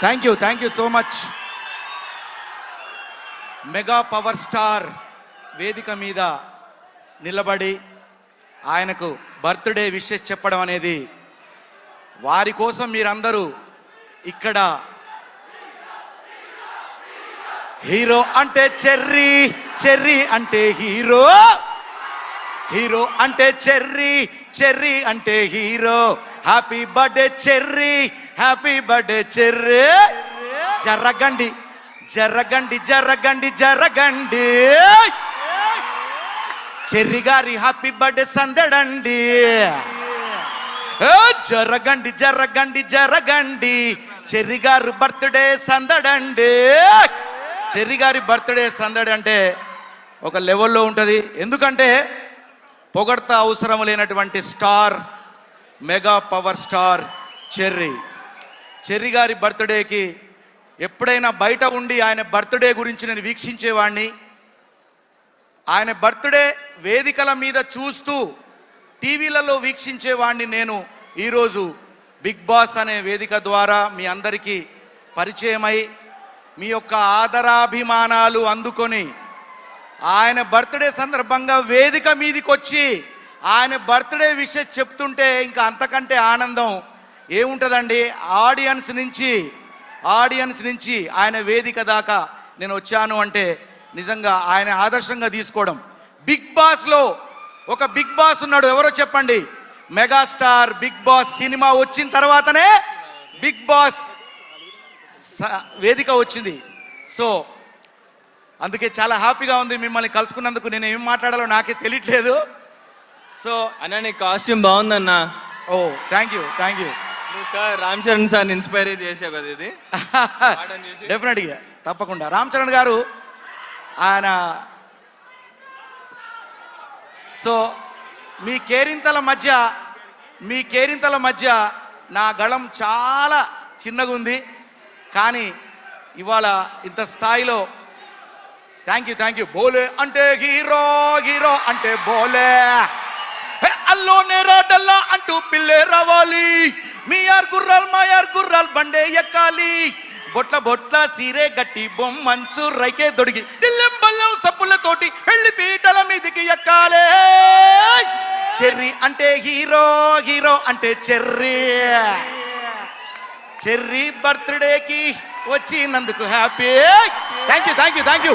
Thank you thank you so much mega power star వేదిక మీద నిలబడి ఆయనకు బర్త్డే విషెస్ చెప్పడం అనేది వారి కోసం మీరందరూ ఇక్కడ హీరో అంటే చెర్రీ చెర్రీ అంటే హీరో. హీరో అంటే చెర్రీ చెర్రీ అంటే hero. Happy birthday Cherry. Happy birthday Cherry. జరగండి జరగండి జరగండి జరగండి చెర్రి గారి హ్యాపీ బర్త్డే సందడండి. జరగండి జరగండి జరగండి చెర్రి గారు బర్త్డే సందడండి. చెర్రి గారి బర్త్డే సందడి అంటే ఒక లెవెల్లో ఉంటుంది. ఎందుకంటే పొగడత అవసరం లేనటువంటి star mega power star Cherry. Cherry గారి బర్త్డేకి ఎప్పుడైనా బయట ఉండి ఆయన బర్త్డే గురించి నేను వీక్షించేవాడిని ఆయన బర్త్డే వేదికల మీద చూస్తూ టీవీలలో వీక్షించేవాడిని నేను ఈరోజు బిగ్ బాస్ అనే వేదిక ద్వారా మీ అందరికీ పరిచయమై మీ యొక్క ఆదరాభిమానాలు అందుకొని ఆయన బర్త్డే సందర్భంగా వేదిక మీదకి వచ్చి ఆయన బర్త్డే విషయం చెప్తుంటే ఇంకా అంతకంటే ఆనందం ఏముంటుందండి? ఆడియన్స్ నుంచి ఆడియన్స్ నుంచి ఆయన వేదిక దాకా నేను వచ్చాను అంటే నిజంగా ఆయన ఆదర్శంగా తీసుకోవడం. బిగ్ బాస్లో ఒక బిగ్ బాస్ ఉన్నాడు. ఎవరో చెప్పండి? మెగాస్టార్ బిగ్ బాస్ సినిమా వచ్చిన తర్వాతనే బిగ్ బాస్ వేదిక వచ్చింది. సో అందుకే చాలా హ్యాపీగా ఉంది మిమ్మల్ని కలుసుకున్నందుకు. నేను ఏం మాట్లాడాలో నాకే తెలియట్లేదు. సో అన్న నీ కాస్ట్యూమ్ బాగుందన్న. ఓ thank you thank you sir Ram Charan sir inspire చేసావు కదా ఇది. డెఫినెట్గా తప్పకుండా. రామ్ చరణ్ గారు ఆయన సో మీ కేరింతల మధ్య మీ కేరింతల మధ్య నా గళం చాలా చిన్నగా ఉంది. కానీ ఇవాళ ఇంత స్థాయిలో థ్యాంక్ యూ థ్యాంక్ యూ బోలే అంటే హీరో హీరో అంటే బోలే. అల్లోనే రాడల్లా అంటూ పిల్లే రావాలి. మీ యార్ గుర్రాలు మా యార్ గుర్రాలు బండే ఎక్కాలి. బొట్ల బొట్ల సీరే గట్టి బొమ్మంచు రైకే దొడిగి. దిల్లెం బల్లెం సప్పులతోటి పెళ్ళి పీటల మీదికి ఎక్కాలే. చెర్రీ అంటే హీరో హీరో అంటే చెర్రీ. చెర్రీ బర్త్డేకి వచ్చినందుకు happy. Thank you thank you thank you